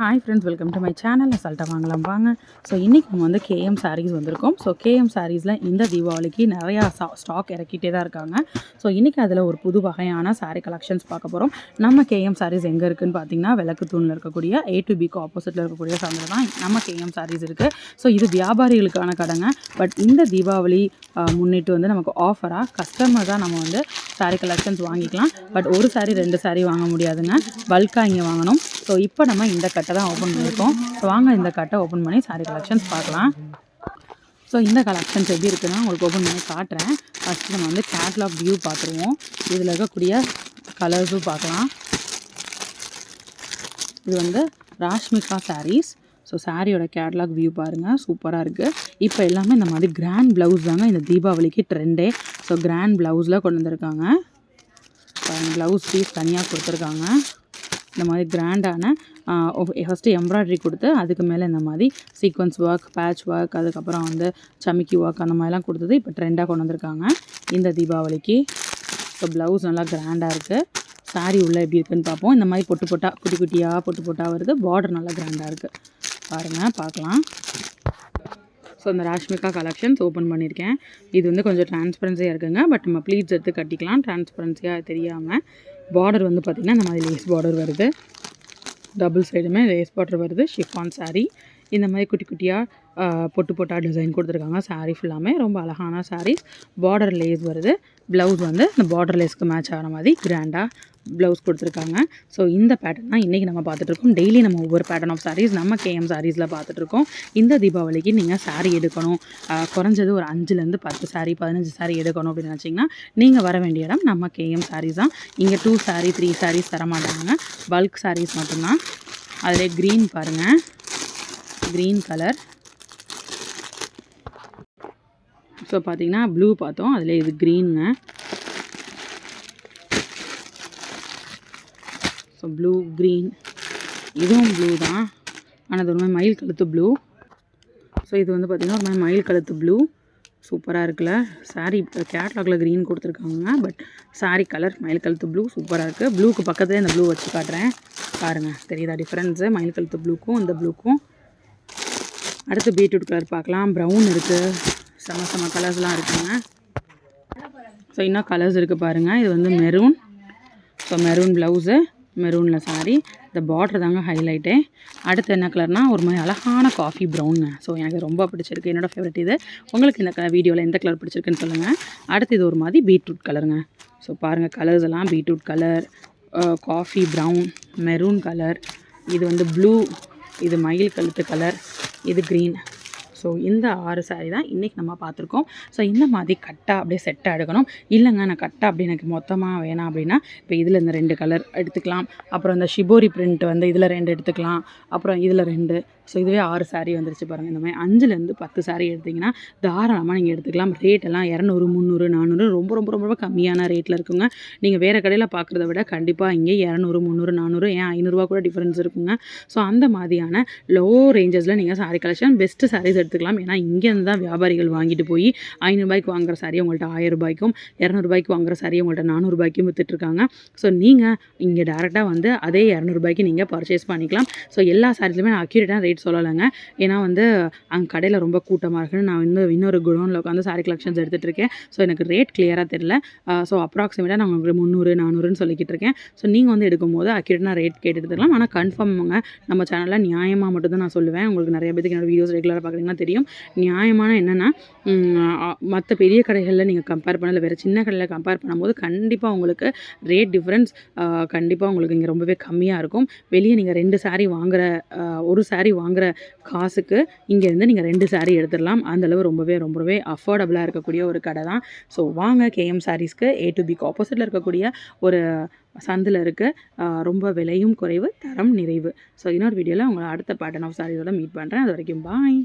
Hi friends welcome to my channel அசால்ட்டாக வாங்கலாம் வாங்க. ஸோ இன்றைக்கி நம்ம வந்து கேஎம் சாரீஸ் வந்திருக்கோம். ஸோ கேஎம் சாரீஸில் இந்த தீபாவளிக்கு நிறையா ஸ்டாக் இறக்கிட்டே தான் இருக்காங்க. ஸோ இன்றைக்கி அதில் ஒரு புது வகையான சாரீ கலெக்ஷன்ஸ் பார்க்க போகிறோம் நம்ம கேஎம் சாரீஸ் எங்கே இருக்குதுன்னு பார்த்தீங்கன்னா விளக்கு தூணில் இருக்கக்கூடிய ஏ டு பிக்கு ஆப்போசிட்டில் இருக்கக்கூடிய சந்தில் தான் நம்ம கேஎம் சாரீஸ் இருக்குது ஸோ இது வியாபாரிகளுக்கான கடைங்க. பட் இந்த தீபாவளி முன்னிட்டு வந்து நமக்கு ஆஃபராக கஸ்டமர் தான் நம்ம வந்து சாரீ கலெக்ஷன்ஸ் வாங்கிக்கலாம். பட் ஒரு சாரீ ரெண்டு சாரீ வாங்க முடியாதுங்க. பல்காக இங்கே வாங்கணும். ஸோ இப்போ நம்ம இந்த கட்டை தான் ஓப்பன் பண்ணியிருக்கோம். ஸோ வாங்க இந்த கட்டை ஓப்பன் பண்ணி சாரி கலெக்ஷன்ஸ் பார்க்கலாம். ஸோ இந்த கலெக்ஷன்ஸ் எப்படி இருக்குன்னா உங்களுக்கு ஓப்பன் பண்ணி காட்டுறேன். ஃபஸ்ட்டு நம்ம வந்து கேட்லாக் வியூ பார்த்துருவோம். இதில் இருக்கக்கூடிய கலர்ஸும் பார்க்கலாம். இது வந்து ராஷ்மிகா சாரீஸ் ஸோ சாரியோட கேட்லாக் வியூ பாருங்கள் சூப்பராக இருக்குது இப்போ எல்லாமே இந்த மாதிரி கிராண்ட் ப்ளவுஸ் தாங்க இந்த தீபாவளிக்கு ட்ரெண்டே ஸோ கிராண்ட் ப்ளவுஸில் கொண்டு வந்திருக்காங்க. ப்ளவுஸ் பீஸ் தனியாக கொடுத்துருக்காங்க. இந்த மாதிரி கிராண்டான ஃபஸ்ட்டு எம்ப்ராய்டரி கொடுத்து அதுக்கு மேலே இந்த மாதிரி சீக்வன்ஸ் ஒர்க் பேட்ச் ஒர்க் அதுக்கப்புறம் வந்து சமிக்கி ஒர்க் அந்த மாதிரிலாம் கொடுத்தது. இப்போ ட்ரெண்டாக கொண்டு வந்திருக்காங்க. இந்த தீபாவளிக்கு. இப்போ ப்ளவுஸ் நல்லா கிராண்டாக இருக்குது சாரீ உள்ளே எப்படி இருக்குன்னு பார்ப்போம். இந்த மாதிரி பொட்டு பொட்டா குட்டி குட்டியாக பொட்டு பொட்டா வருது. பார்டர் நல்லா கிராண்டாக இருக்குது பாருங்கள் பார்க்கலாம். ஸோ இந்த ராஷ்மிகா கலெக்ஷன்ஸ் ஓப்பன் பண்ணியிருக்கேன். இது வந்து கொஞ்சம் டிரான்ஸ்பரன்சியாக இருக்குங்க. பட் நம்ம ப்ளீட்ஸ் எடுத்து கட்டிக்கலாம். டிரான்ஸ்பரன்சியாக தெரியாமல் பார்டர் வந்து பார்த்திங்கன்னா இந்த மாதிரி லேஸ் பார்டர் வருது. டபுள் சைடுமே லேஸ் பார்டர் வருது ஷிஃபான் சாரீ இந்த மாதிரி குட்டி குட்டியாக பொட்டு பொட்டா டிசைன் கொடுத்துருக்காங்க. சாரீ ஃபுல்லாமே ரொம்ப அழகான சாரீஸ் பார்டர் லேஸ் வருது. ப்ளவுஸ் வந்து இந்த பார்டர் லேஸ்க்கு மேட்ச் ஆகிற மாதிரி கிராண்டாக ப்ளவுஸ் கொடுத்துருக்காங்க. ஸோ இந்த பேட்டர்ன் தான் இன்றைக்கி நம்ம பார்த்துட்ருக்கோம் டெய்லி நம்ம ஒவ்வொரு பேட்டர்ன் ஆஃப் சாரீஸ் நம்ம கேஎம் சாரீஸில் பார்த்துட்ருக்கோம் இந்த தீபாவளிக்கு நீங்கள் சாரீ எடுக்கணும். குறைஞ்சது ஒரு அஞ்சுலேருந்து பத்து சாரீ பதினஞ்சு சாரீ எடுக்கணும் அப்படின்னு நினச்சிங்கன்னா நீங்கள் வர வேண்டிய இடம் நம்ம கேஎம் சாரீஸ் தான். இங்கே டூ சாரீ த்ரீ சாரீஸ் தர மாட்டாங்க பல்க் சாரீஸ் மட்டும்தான். அதில் க்ரீன் பாருங்கள் க்ரீன் கலர் ஸோ பார்த்தீங்கன்னா ப்ளூ பார்த்தோம். அதில் இது க்ரீனுங்க ஸோ ப்ளூ க்ரீன் இதுவும் ப்ளூ தான். ஆனால் அது ஒரு மாதிரி மயில் கழுத்து ப்ளூ ஸோ இது வந்து பார்த்திங்கன்னா ஒரு மாதிரி மயில் கழுத்து ப்ளூ சூப்பராக இருக்குல்ல. Saree கேட்லாகில் க்ரீன் கொடுத்துருக்காங்க பட் சாரீ கலர் மயில் கழுத்து ப்ளூ சூப்பராக இருக்குது ப்ளூக்கு பக்கத்துலேயே இந்த ப்ளூ வச்சு காட்டுறேன். பாருங்கள் தெரியுதா டிஃப்ரென்ஸு மயில் கழுத்து ப்ளூக்கும் இந்த ப்ளூக்கும் அடுத்து பீட்ரூட் கலர் பார்க்கலாம். ப்ரௌன் இருக்குது செம செம கலர்ஸ்லாம் இருக்குங்க. ஸோ இன்னும் கலர்ஸ் இருக்குது பாருங்கள் இது வந்து மெரூன் ஸோ மெரூன் ப்ளவுஸு மெரூனில் சாரி இந்த பார்டர் தாங்க ஹைலைட்டு அடுத்து என்ன கலர்னால் ஒரு மாதிரி அழகான காஃபி ப்ரௌனுங்க ஸோ எனக்கு ரொம்ப பிடிச்சிருக்கு. என்னோடய ஃபேவரட் இது. உங்களுக்கு இந்த கலர் வீடியோவில் எந்த கலர் பிடிச்சிருக்குன்னு சொல்லுங்கள் அடுத்து இது ஒரு மாதிரி பீட்ரூட் கலருங்க ஸோ பாருங்கள் கலர்ஸ் எல்லாம் beetroot colour coffee brown maroon colour இது வந்து ப்ளூ இது மயில் கழுத்து கலர் இது க்ரீன் ஸோ இந்த ஆறு சாரீ தான் இன்றைக்கி நம்ம பார்த்துருக்கோம். ஸோ இந்த மாதிரி கட்டாக அப்படியே செட்டாக எடுக்கணும். இல்லைங்க நான் கட்டாக அப்படி எனக்கு மொத்தமாக வேணாம் அப்படின்னா இப்போ இதில் இந்த ரெண்டு கலர் எடுத்துக்கலாம். அப்புறம் இந்த ஷிபோரி பிரிண்ட் வந்து இதில் ரெண்டு எடுத்துக்கலாம். அப்புறம் இதில் ரெண்டு. ஸோ இதுவே ஆறு சாரீ வந்துருச்சு பாருங்கள் இந்த மாதிரி அஞ்சுலேருந்து பத்து சாரீ எடுத்திங்கன்னா தாராளமாக நீங்கள் எடுத்துக்கலாம். ரேட் எல்லாம் இரநூறு முந்நூறு நானூறு ரொம்ப ரொம்ப ரொம்ப ரொம்ப கம்மியான ரேட்டில் இருக்குங்க. நீங்கள் வேறு கடையில் பார்க்குறத விட கண்டிப்பாக இங்கே இரநூறு முந்நூறு நானூறு ஏன் ஐநூறுரூவா கூட டிஃப்ரென்ஸ் இருக்குங்க. ஸோ அந்த மாதிரியான லோ ரேஞ்சஸில் நீங்கள் சாரீ கலெக்ஷன் பெஸ்ட்டு சாரீஸ் எடுத்துக்கலாம். ஏன்னா இங்கேருந்து தான் வியாபாரிகள் வாங்கிட்டு போய் ஐநூறுபாய்க்கு வாங்குற சாரீ உங்கள்கிட்ட ஆயிரம் ரூபாய்க்கும் இரநூறுபாய்க்கு வாங்குற சாரீ உங்கள்கிட்ட நானூறுபாய்க்கும் வித்துட்ருக்காங்க ஸோ நீங்கள் இங்கே டேரெக்டாக வந்து அதே இரநூறுபாய்க்கு நீங்கள் பர்ச்சேஸ் பண்ணிக்கலாம். ஸோ எல்லா சாரீஸுமே நான் அக்யூரேட்டாக ரேட் சொல்லலைங்க. ஏன்னா வந்து அங்கே கடையில் ரொம்ப கூட்டமாக இருக்குன்னு நான் இன்னும் இன்னொரு குடோனில் உட்காந்து சாரி கலெக்ஷன்ஸ் எடுத்துகிட்டு இருக்கேன். ஸோ எனக்கு ரேட் கிளியராக தெரில ஸோ அப்ராக்சிமேட்டாக நான் உங்களுக்கு முந்நூறு நானூறுன்னு சொல்லிக்கிட்டு இருக்கேன். ஸோ நீங்கள் வந்து எடுக்கும்போது அக்யூரேட்டாக ரேட் கேட்டு எடுத்துக்கலாம் ஆனால் கன்ஃபார்முங்க நம்ம சேனலில் நியாயமாக மட்டும்தான் நான் சொல்லுவேன். உங்களுக்கு நிறைய பேருக்கு என்னோட வீடியோஸ் ரெகுலராக பார்க்குறீங்கன்னா தெரியும். நியாயமான என்னென்னா மற்ற பெரிய கடைகளில் நீங்கள் கம்பேர் பண்ணல வேறு சின்ன கடையில் கம்பேர் பண்ணும்போது கண்டிப்பாக உங்களுக்கு ரேட் டிஃப்ரென்ஸ் கண்டிப்பாக உங்களுக்கு இங்கே ரொம்பவே கம்மியாக இருக்கும். வெளியே நீங்கள் ரெண்டு சாரீ வாங்குகிற ஒரு சாரீ வாங்க வாங்குற காசுக்கு இங்கேருந்து நீங்கள் ரெண்டு சாரீ எடுத்துடலாம். அந்தளவு ரொம்பவே ரொம்பவே அஃபோர்டபுளாக இருக்கக்கூடிய ஒரு கடை தான். ஸோ வாங்க கேஎம் சாரீஸ்க்கு ஏ டு பிக்கு ஆப்போசிட்டில் இருக்கக்கூடிய ஒரு சந்தில் இருக்குது ரொம்ப விலையும் குறைவு தரம் நிறைவு. ஸோ இன்னொரு வீடியோவில் உங்களை அடுத்த பேட்டர்ன் ஆஃப் சாரீஸோட மீட் பண்ணுறேன் அது வரைக்கும் பாய்